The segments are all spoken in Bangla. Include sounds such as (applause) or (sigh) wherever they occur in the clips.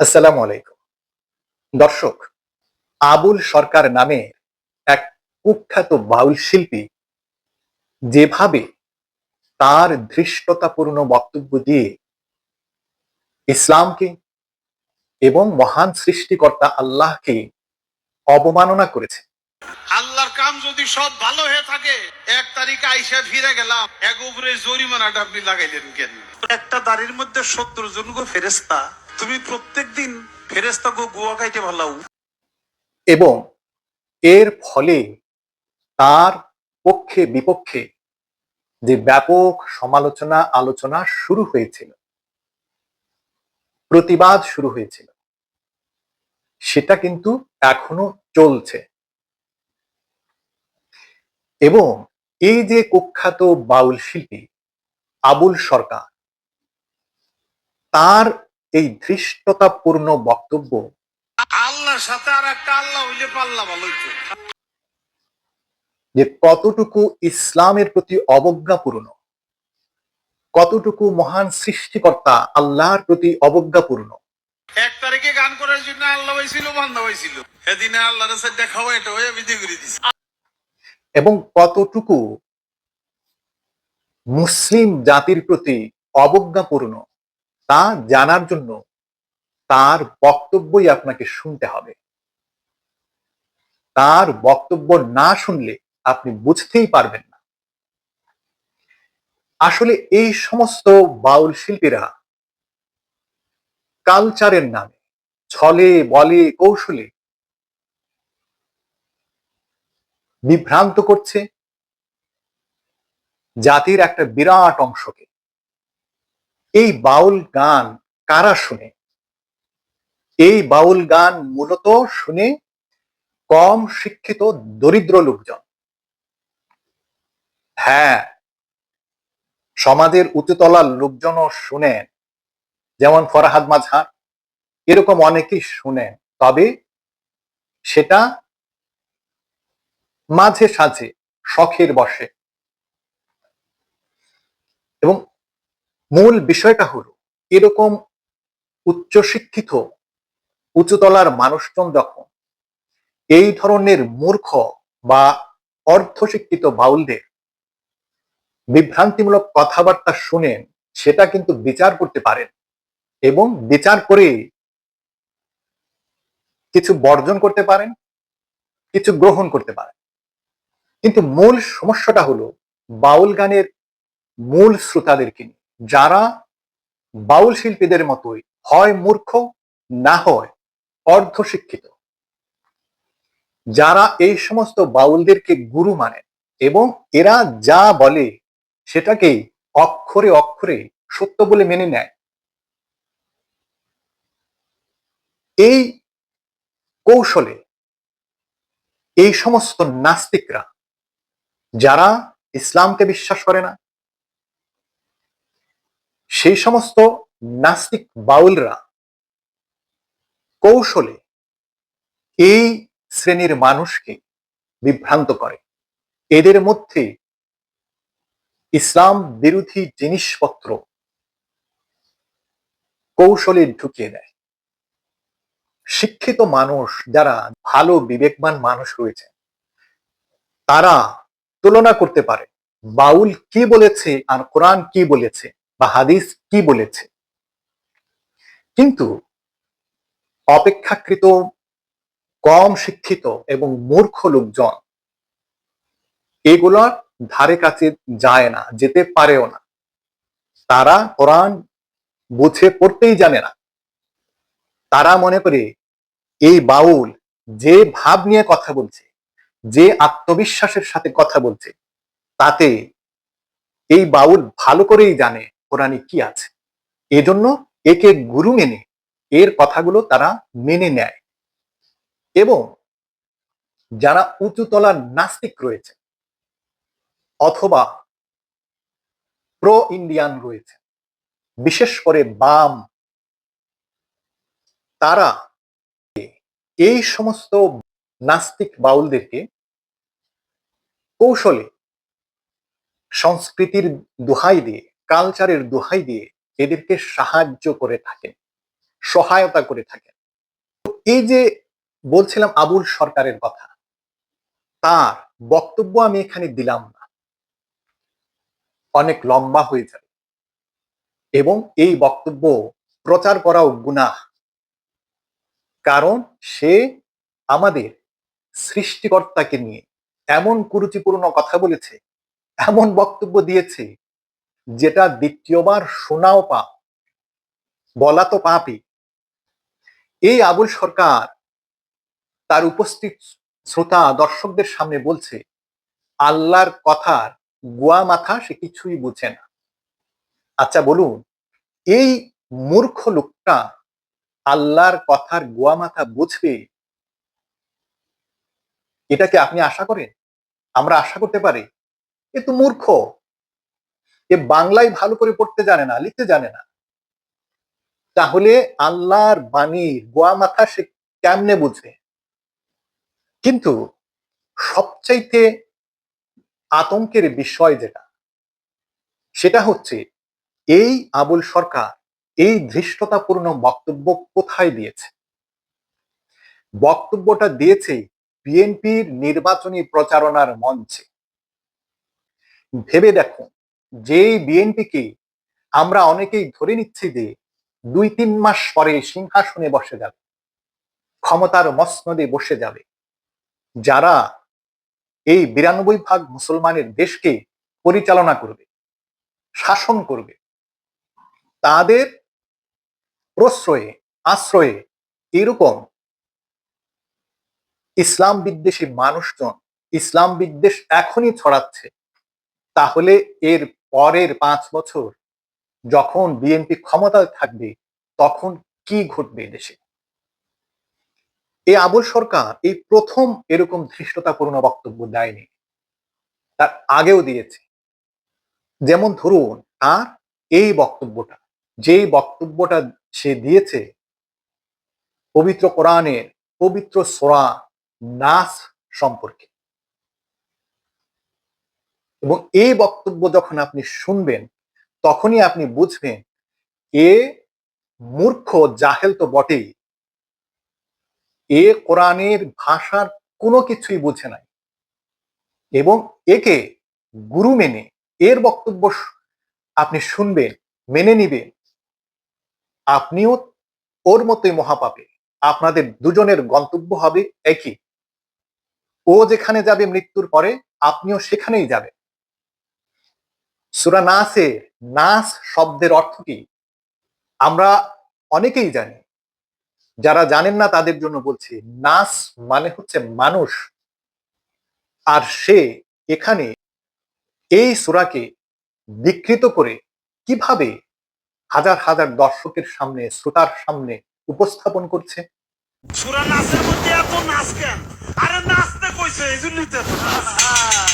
আসসালামু আলাইকুম। দর্শক, আবুল সরকার নামে এক কুখ্যাত বাউল শিল্পী যেভাবে তার ধৃষ্টতাপূর্ণ বক্তব্য দিয়ে ইসলামকে এবং মহান সৃষ্টিকর্তা আল্লাহকে অবমাননা করেছে। আল্লাহর কাম যদি সব ভালো হয়ে থাকে, এক তারিখে আইসা ফিরে গেলাম, এক উপরে জরিমানাটা আপনি লাগাইলেন কেন? একটা দাড়ির মধ্যে সত্তর জন গো ফেরেস্তা তুমি প্রত্যেক দিন গুয়া খাইতে এবং এর ফলে তার পক্ষে বিপক্ষে যে ব্যাপক সমালোচনা আলোচনা শুরু হয়েছিল, প্রতিবাদ শুরু হয়েছিল, সেটা কিন্তু এখনও চলছে। এবং এই যে কুখ্যাত বাউল শিল্পী আবুল সরকার, তার এই ধৃষ্টতাপূর্ণ বক্তব্য। আল্লাহর সাথে আর একটা আল্লাহ হইলে পাল্লা ভালো যে কতটুকু ইসলামের প্রতি অবজ্ঞাপূর্ণ কতটুকু মহান সৃষ্টিকর্তা আল্লাহর প্রতি অবজ্ঞাপূর্ণ। এক তারিখে গান করার জন্য আল্লাহ হয়েছিল বান্ধা হয়েছিল সেদিনে আল্লাহর সাথে দেখাও এটা হয়ে বিধি করে দিছে। এবং কতটুকু মুসলিম জাতির প্রতি অবজ্ঞাপূর্ণ তা জানার জন্য তার বক্তব্যই আপনাকে শুনতে হবে। তার বক্তব্য না শুনলে আপনি বুঝতেই পারবেন না। আসলে এই সমস্ত বাউল শিল্পীরা কালচারের নামে, ছলে, বলে, কৌশলে বিভ্রান্ত করছে। জাতির একটা বিরাট অংশকে। এই বাউল গান কারা শুনে? এই বাউল গান মূলত শুনে কম শিক্ষিত দরিদ্র লোকজন। হ্যাঁ সমাজের উচ্চতলার লোকজনও শুনেন যেমন ফরহাদ মাঝহার, এরকম অনেকেই শুনেন তবে সেটা মাঝে সাঝে শখের বসে এবং মূল বিষয়টা হলো, এরকম উচ্চশিক্ষিত উচ্চতলার মানুষজন যখন এই ধরনের মূর্খ বা অর্ধশিক্ষিত বাউলদের বিভ্রান্তিমূলক কথাবার্তা শুনেন, সেটা কিন্তু বিচার করতে পারেন এবং বিচার করে কিছু বর্জন করতে পারেন, কিছু গ্রহণ করতে পারেন। কিন্তু মূল সমস্যাটা হলো, বাউল গানের মূল শ্রোতাদেরকে নিয়ে। যারা বাউল শিল্পীদের মতোই হয় মূর্খ, না হয় অর্ধশিক্ষিত। যারা এই সমস্ত বাউলদেরকে গুরু মানে এবং এরা যা বলে সেটাকেই অক্ষরে অক্ষরে সত্য বলে মেনে নেয়। এই কৌশলে এই সমস্ত নাস্তিকরা, যারা ইসলামকে বিশ্বাস করে না সেই সমস্ত নাস্তিক বাউলরা কৌশলে এই শ্রেণির মানুষকে বিভ্রান্ত করে। এদের মধ্যে ইসলাম বিরোধী জিনিসপত্র কৌশলে ঢুকিয়ে দেয়। শিক্ষিত মানুষ যারা ভালো বিবেকবান মানুষ রয়েছে, তারা তুলনা করতে পারে, বাউল কি বলেছে আর কোরআন কি বলেছে। বা হাদিস কি বলেছে? কিন্তু অপেক্ষাকৃত কম শিক্ষিত এবং মূর্খ লোকজন এগুলোর ধারে কাছে যায় না, যেতে পারেও না। তারা কোরআন বুঝে পড়তেই জানে না। তারা মনে করে, এই বাউল যে ভাব নিয়ে কথা বলছে, যে আত্মবিশ্বাসের সাথে কথা বলছে, তাতে এই বাউল ভালো করেই জানে কোরআনে কি আছে? এজন্য একে গুরু মেনে, এর কথাগুলো তারা মেনে নেয়। এবং যারা উঁচুতলার নাস্তিক রয়েছে অথবা প্রো ইন্ডিয়ান রয়েছে, বিশেষ করে বাম, তারা এই সমস্ত নাস্তিক বাউলদেরকে কৌশলে সংস্কৃতির দোহাই দিয়ে কালচারের দোহাই দিয়ে এদেরকে সাহায্য করে থাকেন, সহায়তা করে থাকেন। এই যে বলছিলাম আবুল সরকারের কথা, তার বক্তব্য আমি এখানে দিলাম না। অনেক লম্বা হয়ে যাবে। এবং এই বক্তব্য প্রচার করাও গুনাহ। কারণ সে আমাদের সৃষ্টিকর্তাকে নিয়ে এমন কুরুচিপূর্ণ কথা বলেছে, এমন বক্তব্য দিয়েছে যেটা দ্বিতীয়বার শোনাও পাপ বলা তো পাপই। এই আবুল সরকার তার উপস্থিত শ্রোতা, দর্শকদের সামনে বলছে, আল্লাহর কথার গোয়া মাথা সে কিছুই বুঝে না। আচ্ছা বলুন, এই মূর্খ লোকটা আল্লাহর কথার গোয়া মাথা বুঝবে? এটাকে আপনি আশা করেন? আমরা আশা করতে পারি? এ তো মূর্খ। এ বাংলায় ভালো করে পড়তে জানে না, লিখতে জানে না। তাহলে আল্লাহর বাণীর গোয়া মাথা সে কেমনে বুঝে? কিন্তু সবচাইতে আতঙ্কের বিষয় যেটা, সেটা হচ্ছে এই আবুল সরকার এই ধৃষ্টতাপূর্ণ বক্তব্য কোথায় দিয়েছে? বক্তব্যটা দিয়েছে বিএনপির নির্বাচনী প্রচারণার মঞ্চে। ভেবে দেখুন যেই বিএনপিকে আমরা অনেকেই ধরে নিচ্ছি যে দুই তিন মাস পরে সিংহাসনে বসে যাবে, ক্ষমতার মসনদে বসে যাবে, যারা এই বিরানব্বই ভাগ মুসলমানের দেশকে পরিচালনা করবে, শাসন করবে, তাদের প্রশ্রয়ে, আশ্রয়ে এরকম ইসলাম বিদ্বেষী মানুষজন, ইসলাম বিদ্বেষ এখনই ছড়াচ্ছে, তাহলে এর পরের পাঁচ বছর যখন বিএনপি ক্ষমতায় থাকবে, তখন কি ঘটবে দেশে? এই আবুল সরকার এই প্রথম এরকম ধৃষ্টতাপূর্ণ বক্তব্য দেয়নি। তার আগেও দিয়েছে। যেমন ধরুন, তার এই বক্তব্যটা, যেই বক্তব্যটা সে দিয়েছে, পবিত্র কোরআনের পবিত্র সোরা নাস সম্পর্কে। এবং এই বক্তব্য যখন আপনি শুনবেন, তখনই আপনি বুঝবেন, এ মূর্খ জাহেল তো বটেই। এ কোরআনের ভাষার কোনো কিছুই বুঝে নাই। এবং একে গুরু মেনে, এর বক্তব্য আপনি শুনবেন, মেনে নিবেন। আপনিও ওর মতোই মহাপাপে আপনাদের দুজনের গন্তব্য হবে একই। ও যেখানে যাবে মৃত্যুর পরে, আপনিও সেখানেই যাবেন। সুরা নাসে, নাস শব্দের অর্থ কি? আমরা অনেকেই জানি। যারা জানেন না তাদের জন্য বলছি, নাস মানে হচ্ছে মানুষ। আর সে এখানে এই সুরাকে বিকৃত করে কীভাবে হাজার হাজার দর্শকের সামনে, শ্রোতার সামনে উপস্থাপন করছে? সুরা নাচের মধ্যে এত নাচ কেন? আরে নাচতে কইছে, এই জন্যই তো। (laughs)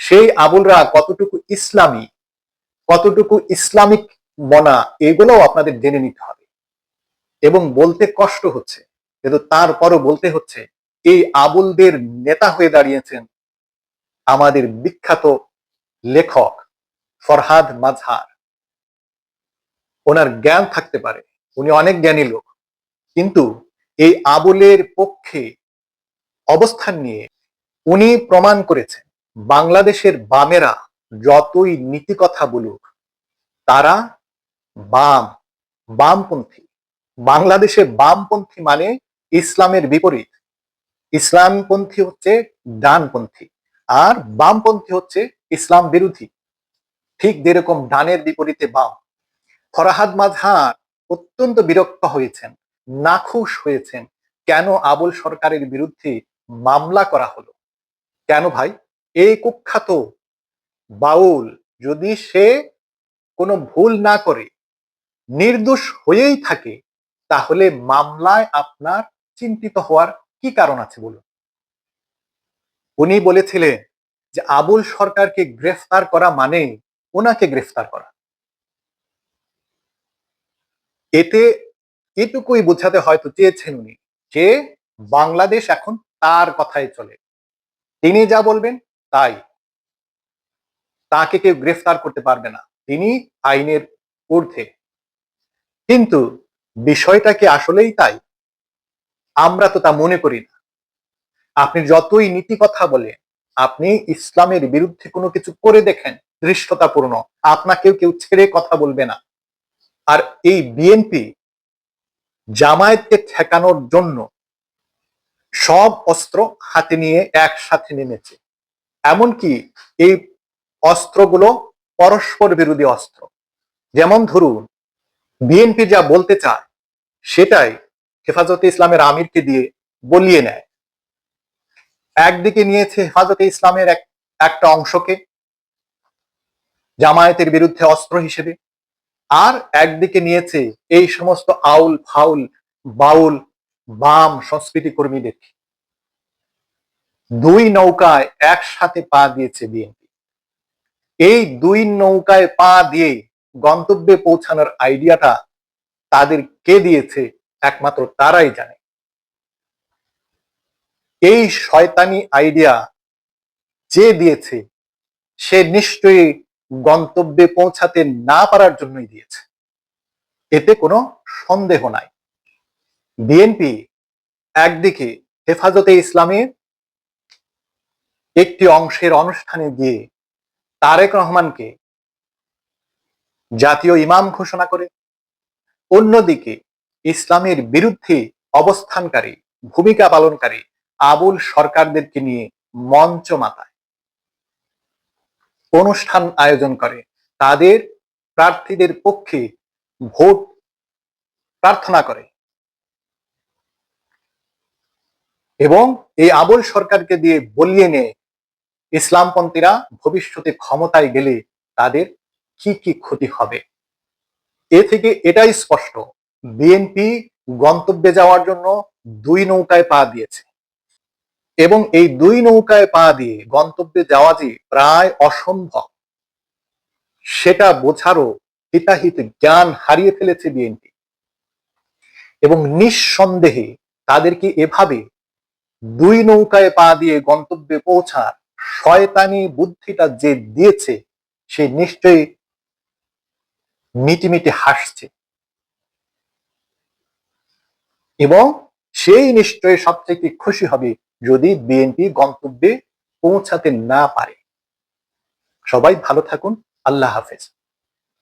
সেই আবুলরা কতটুকু ইসলামী, কতটুকু ইসলামিক মনা, এগুলোও আপনাদের জেনে নিতে হবে। এবং বলতে কষ্ট হচ্ছে, কিন্তু তারপরও বলতে হচ্ছে, এই আবুলদের নেতা হয়ে দাঁড়িয়েছেন আমাদের বিখ্যাত লেখক ফরহাদ মাজহার। ওনার জ্ঞান থাকতে পারে, উনি অনেক জ্ঞানী লোক, কিন্তু এই আবুলের পক্ষে অবস্থান নিয়ে উনি প্রমাণ করেছেন। বাংলাদেশের বামেরা যতই নীতি কথা বলুক, তারা বাম, বামপন্থী। বাংলাদেশে বামপন্থী মানে ইসলামের বিপরীত। ইসলামপন্থী হচ্ছে ডানপন্থী আর বামপন্থী হচ্ছে ইসলাম বিরোধী। ঠিক যেরকম ডানের বিপরীতে বাম। ফরাহাদ মাজহার অত্যন্ত বিরক্ত হয়েছেন, নাখুশ হয়েছেন, কেন আবুল সরকারের বিরুদ্ধে মামলা করা হলো? কেন ভাই? এই কুখ্যাত বাউল যদি সে কোনো ভুল না করে, নির্দোষ হয়েই থাকে, তাহলে মামলায় আপনার চিন্তিত হওয়ার কি কারণ আছে বলুন? উনি বলেছিলেন যে আবুল সরকারকে গ্রেফতার করা মানে ওনাকে গ্রেফতার করা। এতে এটুকুই বোঝাতে হয়তো চেয়েছেন উনি যে বাংলাদেশ এখন তার কথাই চলে। তিনি যা বলবেন তাই তাকে কেউ গ্রেফতার করতে পারবে না। তিনি আইনের ঊর্ধ্বে। কিন্তু বিষয়টা কি আসলেই তাই? আমরা তো তা মনে করি না। আপনি যতই নীতি কথা বলেন আপনি ইসলামের বিরুদ্ধে কোনো কিছু করে দেখেন দৃষ্টতাপূর্ণ আপনাকেও কেউ ছেড়ে কথা বলবে না। আর এই বিএনপি জামায়াতকে ঠেকানোর জন্য সব অস্ত্র হাতে নিয়ে একসাথে নেমেছে। এমনকি এই অস্ত্রগুলো পরস্পর বিরোধী অস্ত্র। যেমন ধরুন, বিএনপি যা বলতে চায়, সেটাই হেফাজতে ইসলামের আমিরকে দিয়ে বলিয়ে নেয়। একদিকে নিয়েছে হেফাজতে ইসলামের এক, একটা অংশকে, জামায়াতের বিরুদ্ধে অস্ত্র হিসেবে। আর একদিকে নিয়েছে এই সমস্ত আউল ফাউল, বাউল, বাম সংস্কৃতি কর্মীদের দুই নৌকায় একসাথে পা দিয়েছে বিএনপি। এই দুই নৌকায় পা দিয়ে গন্তব্যে পৌঁছানোর আইডিয়াটা তাদের কে দিয়েছে একমাত্র তারাই জানে। এই শয়তানি আইডিয়া যে দিয়েছে, সে নিশ্চয়ই গন্তব্যে পৌঁছাতে না পারার জন্যই দিয়েছে। এতে কোনো সন্দেহ নাই। বিএনপি একদিকে হেফাজতে ইসলামের একটি অংশের অনুষ্ঠানে গিয়ে তারেক রহমানকে জাতীয় ইমাম ঘোষণা করে, অন্যদিকে ইসলামের বিরুদ্ধে অবস্থানকারী, ভূমিকা পালনকারী আবুল সরকারদেরকে নিয়ে মঞ্চ মাতায় অনুষ্ঠান আয়োজন করে। তাদের প্রার্থীদের পক্ষে ভোট প্রার্থনা করে এবং এই আবুল সরকারকে দিয়ে বলিয়ে নিয়ে ইসলামপন্থীরা ভবিষ্যতে ক্ষমতায় গেলে তাদের কি কি ক্ষতি হবে? এ থেকে এটাই স্পষ্ট। বিএনপি গন্তব্যে যাওয়ার জন্য দুই নৌকায় পা দিয়েছে। এবং এই দুই নৌকায় পা দিয়ে গন্তব্যে যাওয়া যে প্রায় অসম্ভব, সেটা বোঝারও হিতাহিত জ্ঞান হারিয়ে ফেলেছে বিএনপি। এবং নিঃসন্দেহে তাদেরকে এভাবে দুই নৌকায় পা দিয়ে গন্তব্যে পৌঁছার শয়তানি বুদ্ধিটা যে দিয়েছে, সে নিশ্চয়ই মিটিমিটি হাসছে। এবং সেই নিশ্চয়ই সবচেয়ে খুশি হবে যদি বিএনপি গন্তব্যে পৌঁছাতে না পারে। সবাই ভালো থাকুন, আল্লাহ হাফেজ।